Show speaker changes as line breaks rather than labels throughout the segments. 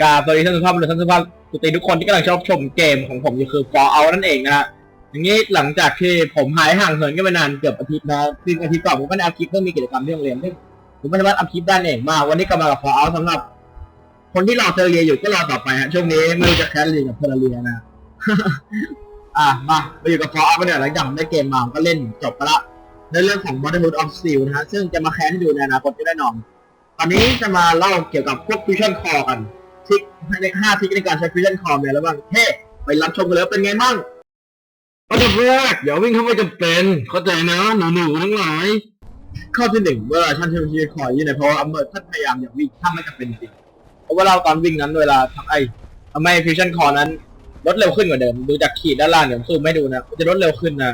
กราบสวัสดีท่านสุภาพบุรุษท่านสุภาพสตรีทุกคนที่กำลังชอบชมเกมของผมอยู่คือ For Out นั่นเองนะฮะอย่างนี้หลังจากที่ผมหายห่างเหินกันไปนานเกือบอาทิตย์นะซึ่งอาทิตย์ก่อนผมก็ได้อัพคลิปเรื่องมีกิจกรรมที่โรงเรียนซึ่งผมไม่สามารถอัพคลิปได้เองมาวันนี้กลับมากับ For Out สำหรับ คนที่รอเทอร์เรียอยู่ก็รอต่อไปฮะช่วงนี้ไม่รู้จะแคสเรียกับเทอร์เรียนะอะมามาอยู่กับ For Out กันเดี๋ยวหลังจากได้เกมมาก็เล่นจบไปละในเรื่องของ Brotherhood of Steel นะฮะซึ่งจะมาแคสให้ดูในอนาคตที่แน่นอนตอนนี้จะมาเล่าเกี่ยวกับพวก Fusion Core กัน ทริคในห้าทริคในการใช้ Fusion Core เนี่ยแล้วบ้างเฮ้ไปรับชมกันเลยว่าเป็นไงบ้างอันดับแรกอย่าวิ่งเข้าไม่จำเป็น เข้าใจนะหนูหนูๆทั้งหลายข้อที่หนึ่งเวลาท่านใช้ Fusion Core อยู่ในเพราะว่าอเมอร์ท่านพยายามอย่าวิ่งถ้าไม่จำเป็นจริงเพราะว่าเราตอนวิ่งนั้นเวลาทำไอ้ทำให้ Fusion Core นั้นลดเร็วขึ้นกว่าเดิม ดูจากขีดด้านล่างเดี๋ยวผมซูมให้ดูนะมันจะลดเร็วขึ้นนะ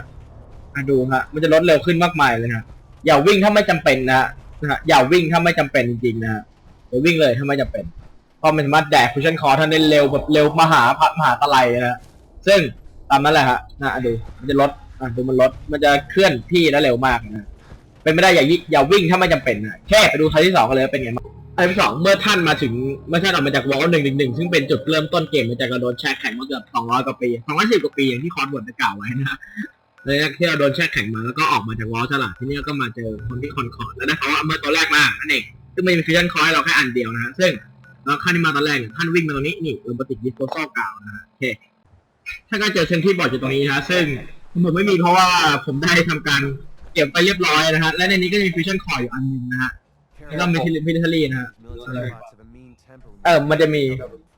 อะดูฮะมันจะลดเร็วขึ้นมากมายเลยนะอย่าวิ่งถ้าไม่จำเป็นนะนะฮะอย่าวิ่งถ้าไม่จำเป็นจริงๆนะฮะอย่าวิ่งเลยถ้าไม่จำเป็น เพราะมันสามารถแดกฟิชชั่นคอร์ท่านได้เร็วแบบเร็วมหาพัดมหาตะไลนะฮะซึ่งตามนั้นแหละฮะนะดูมันจะลดอะดูมันลดมันจะเคลื่อนที่ได้เร็วมากนะเป็นไม่ได้อย่ายิอย่าวิ่งถ้าไม่จำเป็นนะแค่ไปดูไทยที่สองกันเลยเป็นไงบ้างไทยที่สองเมื่อท่านมาถึงเมื่อท่านออกมาจากวอลหนึ่งหนึ่งหนึ่งซึ่งเป็นจุดเริ่มต้นเกมมาจากการโดนแช่แข็งมาเกือบสองร้อยกว่าปีสองร้อยสิบกว่าปีอย่างที่คอนบทได้กล่าวไว้นะเลยที่เราโดนแช่แข็งมาแล้วก็ออกมาจากวอลฉลาดที่นี่ก็มาเจอคนที่คอนคอร์ดแล้วได้เขาว่าเมื่อตัวแรกมานั่นเองซึ่งมันมีฟิชชั่นคอร์ให้เราแค่อันเดียวนะฮะซึ่ง แล้วขั้นที่มาตอนแรกเนี่ยท่านวิ่งมาตรงนี้นี่โรบอติกดิสโพซอลกาวนะฮะโอเคท่านก็เจอเซนที่บอร์ดอยู่ตรงนี้นะฮะซึ่งผมไม่มีเพราะว่าผมได้ทำการเก็บไปเรียบร้อยนะฮะและในนี้ก็จะมีฟิชชั่นคอร์อยู่อันหนึงนะฮะแล้วก็มีทิลิทารีนะฮะเออมันจะมี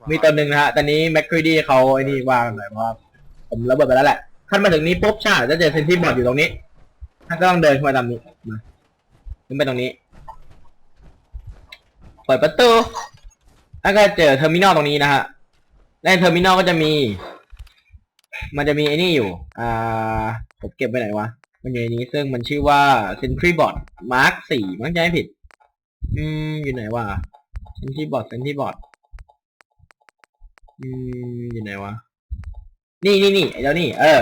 มีตัวหนึ่งนะฮะตอนนี้แมคครีดีเขาไอ้นี่วางหน่อยเพราะว่าผมระเบิดไปแล้วแหละขั้นมาถึงนี้ปุ๊บใช่จะเจอเซนที่บอร์ดอยู่ตรงนี้ท่านก็ต้องเดินขึ้นมาตามนี้มาขึ้นไปตรงนี้เปิดประตู แล้วก็เจอเทอร์มินอลตรงนี้นะฮะและในเทอร์มินอลก็จะมี มันจะมีไอ้นี่อยู่ อ่า ผมเก็บไปไหนวะ มันอยู่ในนี้ซึ่งมันชื่อว่า Sentry Bot Mark สี่มั้งจะไม่ผิด อืม อยู่ไหนวะ Sentry Bot Sentry Bot อืม อยู่ไหนวะ นี่นี่นี่ไอ้เจ้านี่ เออ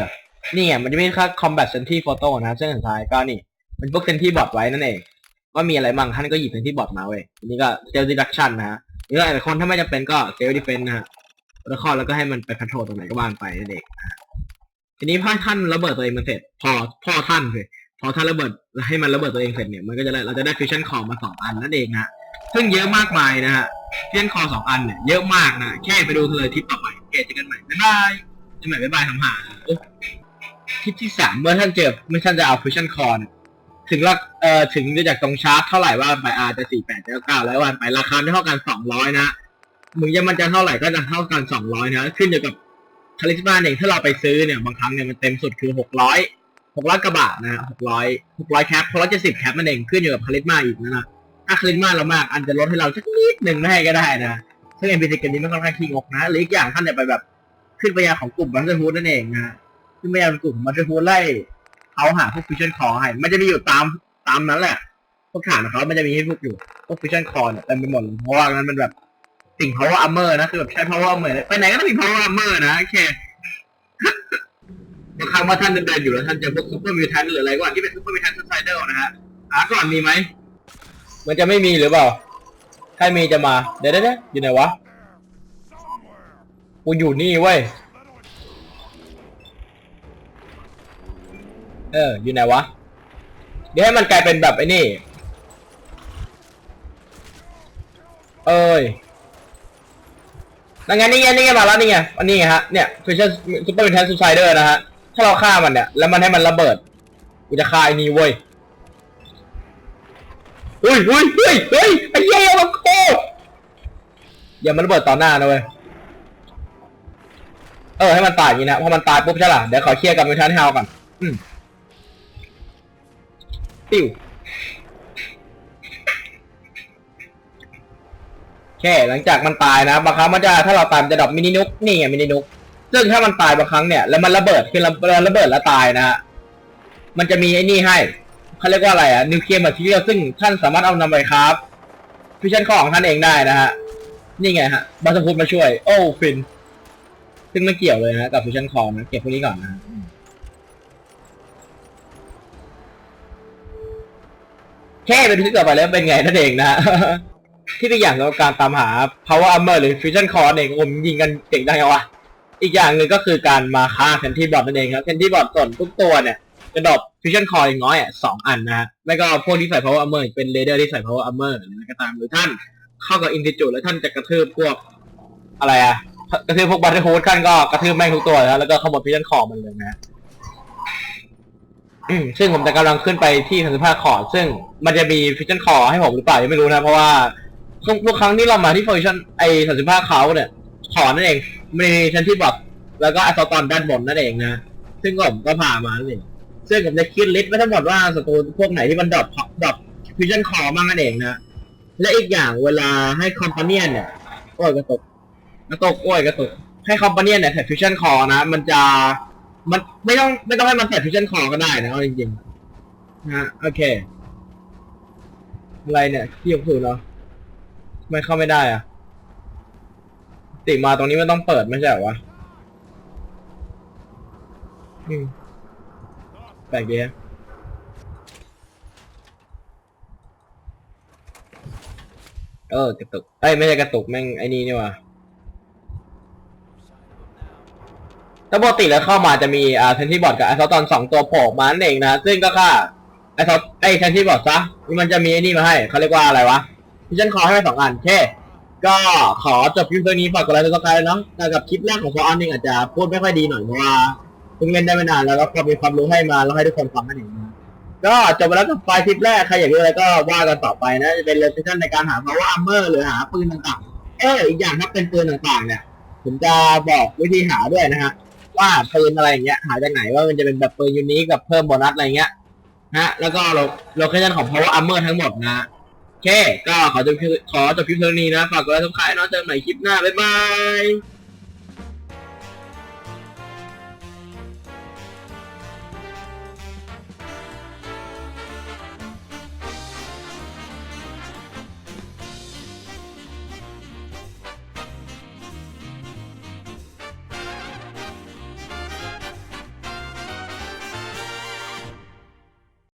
นี่ไง มันจะมีค่า Combat Sentry Photo นะซึ่งสุดท้ายก็นี่ มันพวก Sentry Bot ไว้นั่นเอง ว่ามีอะไรบ้างท่านก็หยิบ Sentry Bot มาเว้ยอันนี้ก็ Self Deduction นะฮะ หรือหลายคนถ้าไม่จำเป็นก็เซลล์ดิเฟนต์นะฮะแล้วข้อแล้วก็ให้มันไปพันโทตรงไหนก็ว่างไปนั่นเองทีนี้พอท่านระเบิดตัวเองมันเสร็จ พอพ่อท่านเลยพอท่านระเบิดให้มันระเบิดตัวเองเสร็จเนี่ยมันก็จะได้เราจะได้ฟิชชั่นคอมาสองอันนั่นเองนะฮะซึ่งเยอะมากมายนะฮะฟิชชั่นคอสองอันเนี่ยเยอะมากนะแค่ไปดูเลยทิปต่อไปเคเจอกันใหม่บ๊ายบายเจอกันใหม่บ๊ายบายทำหาทิปที่สามเมื่อท่านเจอเมื่อท่านจะเอาฟิชชั่นคอเนี่ย ถึงละเอ่อถึงจากตรงชาร์จเท่าไหร่ว่าไปอาจจะสี่แปดจะเก้าแล้ววันไปราคาไม่เท่ากันสองร้อยนะมึงจะมันจะเท่าไหร่ก็จะเท่ากันสองร้อยนะ ขึ้นอยู่กับคาลิสมาเองถ้าเราไปซื้อเนี่ยบางครั้งเนี่ยมันเต็มสุดคือหกร้อยหกร้อยกระบะนะหกร้อยหกร้อยแคปหกร้อยเจ็ดสิบแคปมันเองขึ้นอยู่กับคาลิสมาอีกนะนะถ้าคาลิสมาเรามากอันจะลดให้เราสักนิดหนึ่งไม่ให้ก็ได้นะซึ่งเอ็นพีซีเกมนี้มันค่อนข้างขี้งกนะหรืออีกอย่างท่านจะไปแบบขึ้นไปยังของกลุ่มบัตเตอร์ฮูดนั่นเองนะขึ้นไปยังกลุ่มบัตเตอร์ฮูดไล่ เขาหาพวกฟิชชั่นคอให้มันจะมีอยู่ตามตามนั้นแหละ พวกฐานของเขามันจะมีให้พวกอยู่ พวกฟิชชั่นคอร์เนี่ยเต็มไปหมดเพราะว่านั้นมันแบบสิ่ง power armor นะคือแบบใช้ power armor เลยไปไหนก็ต้องมี power armor นะโอเคบางครั้งว่าท่านเดินอยู่แล้วท่านจอพวกซูเปอร์มิวแทนหรืออะไรก็ที่เป็นซูเปอร์มิวแทนสไซเดอร์นะฮะหาก่อนมีไหมมันจะไม่มีหรือเปล่าใครมีจะมา เดี๋ยวเดี๋ยวอยู่ไหนวะกูอยู่นี่เว้ย เออ อยู่ไหนวะ เดี๋ยวให้มันกลายเป็นแบบไอ้นี่ เอ้ยนั่นไงนี่ไงนี่ไงมาแล้วนี่ไงอันนี้ไงฮะ เนี่ยฟิชเชอร์ซูเปอร์วินแทนซูไซเดอร์นะฮะ ถ้าเราฆ่ามันเนี่ย แล้วมันให้มันระเบิดกูจะฆ่าไอ้นี่เว้ยเฮ้ยเฮ้ยเฮ้ยเฮ้ยไอ้เหี้ยมันโคตรอย่ามันระเบิดต่อหน้านะเว้ย เออให้มันตายอย่างนี้นะพอมันตายปุ๊บใช่ล่ะเดี๋ยวขอเคลียร์กับมิวแทนเอาก่อนอืม ปิ้วแค่หลังจากมันตายนะบางครั้งมันจะถ้าเราตายมันจะดรอปมินินุกนี่ไงมินินุกซึ่งถ้ามันตายบางครั้งเนี่ยแล้วมันระเบิดคือระระเบิดแล้วตายนะฮะมันจะมีไอ้นี่ให้เขาเรียกว่าอะไรอะนิวเคลียร์มาทีเรียลซึ่งท่านสามารถเอานำไปครับฟิชชั่นของท่านเองได้นะฮะนี่ไงฮะบัตพูดมาช่วย โอ้ฟิน ซึ่งไม่เกี่ยวเลยนะกับฟิชชั่นคองนะเก็บพวกนี้ก่อนนะ แค่ไปดูที่ต่อไปแล้วเป็นไงนั่นเองนะฮะที่ตัวอย่างสำหรับการตามหา power armor หรือ fusion core เองผมยิงกันเก่งได้ไงวะอีกอย่างหนึ่งก็คือการมาฆ่าแทนที่บอร์ดนั่นเองครับแทนที่บอร์ดส่วนทุกตัวเนี่ยจะดรอป fusion core อย่างน้อยอะสองอันนะฮะไม่ก็พวกที่ใส่ power armor เป็น raider ที่ใส่ power armor หรืออะไรก็ตามหรือท่านเข้ากับ institute แล้วท่านจะกระทืบพวกอะไรอะกระทืบพวกบัตเตอร์ฮูดท่านก็กระทืบแม่งทุกตัวแล้วแล้วก็ขโมย fusion core มันเลยนะ อืมซึ่งผมจะกำลังขึ้นไปที่สันติภาพคอร์ดซึ่งมันจะมี fusion core ให้ผมหรือเปล่ายังไม่รู้นะ เพราะว่าทุกครั้งที่เรามาที่ fusion ไอสันติภาพเขาเนี่ยขอนั่นเองมีชั้นที่บอกแล้วก็อัสตอนด้านบนนั่นเองนะ ซึ่งผมก็ผ่ามานั่นเองซึ่งผมจะคิดลิสต์ไว้ทั้งหมดว่าศัตรูพวกไหนที่มันดรอปดรอปฟิวชั่นคอบ้างนั่นเองนะและอีกอย่างเวลาให้คอมพานีเนี่ยโอ้ยกระตุกกระตุกโอ้ยกระตุกให้คอมพานีเนี่ยใส่ฟิวชั่นคอนะ มันจะ มันไม่ต้องไม่ต้องให้มันใส่ฟิวชั่นคอก็ได้นะเอาจริงๆนะโอเค อะไรเนี่ยที่ยกถือเหรอทำไม่เข้าไม่ได้อะติมาตรงนี้มันต้องเปิดไม่ใช่เหรอวะอืมแปลกดีฮะเออกระตุกเอ้ยไม่ใช่กระตุกแม่งไอ้นี่นี่ว่ะ ถ้าปกติแล้วเข้ามาจะมีอ่าเทนที่บอร์ดกับไอซอตอนสองตัวโผล่มานั่นเองนะ ซึ่งก็ค่าไอซอตไอเทนที่บอร์ดซะมันจะมีไอ้นี่มาให้เขาเรียกว่าอะไรวะที่ฉันขอให้มาสองอันเช่ก็ขอจบคลิปเท่านี้ฝากกดไลค์กดซับสไครต์เนาะแต่กับคลิปแรกของฟอร์อันเองอาจจะพูดไม่ค่อยดีหน่อยเพราะว่าเพิ่งเล่นได้ไม่นานแล้วก็พอมีความรู้ให้มาแล้วให้ทุกคนฟังกันเองก็จบไปแล้วกับไฟล์ทริปแรกใครอยากรู้อะไรก็ว่ากันต่อไปนะจะเป็นเลสชั่นในการหา power armor หรือหาปืนต่างๆ เอออีกอย่างถ้าเป็นปืนต่างๆ เนี่ยผมจะบอกวิธีหาด้วยนะฮะ ว่าปืนอะไรอย่างเงี้ยหาจากไหนว่ามันจะเป็นแบบปืนยูนิคกับเพิ่มโบนัสอะไรเงี้ยนะแล้วก็โลเคชั่นของ power armor ทั้งหมดนะโอเค ก็ขอจบคลิปขอจบคลิปเท่านี้นะ ฝากกดไลค์ซับสไครต์เนาะเจอกันใหม่คลิปหน้า บ๊ายบาย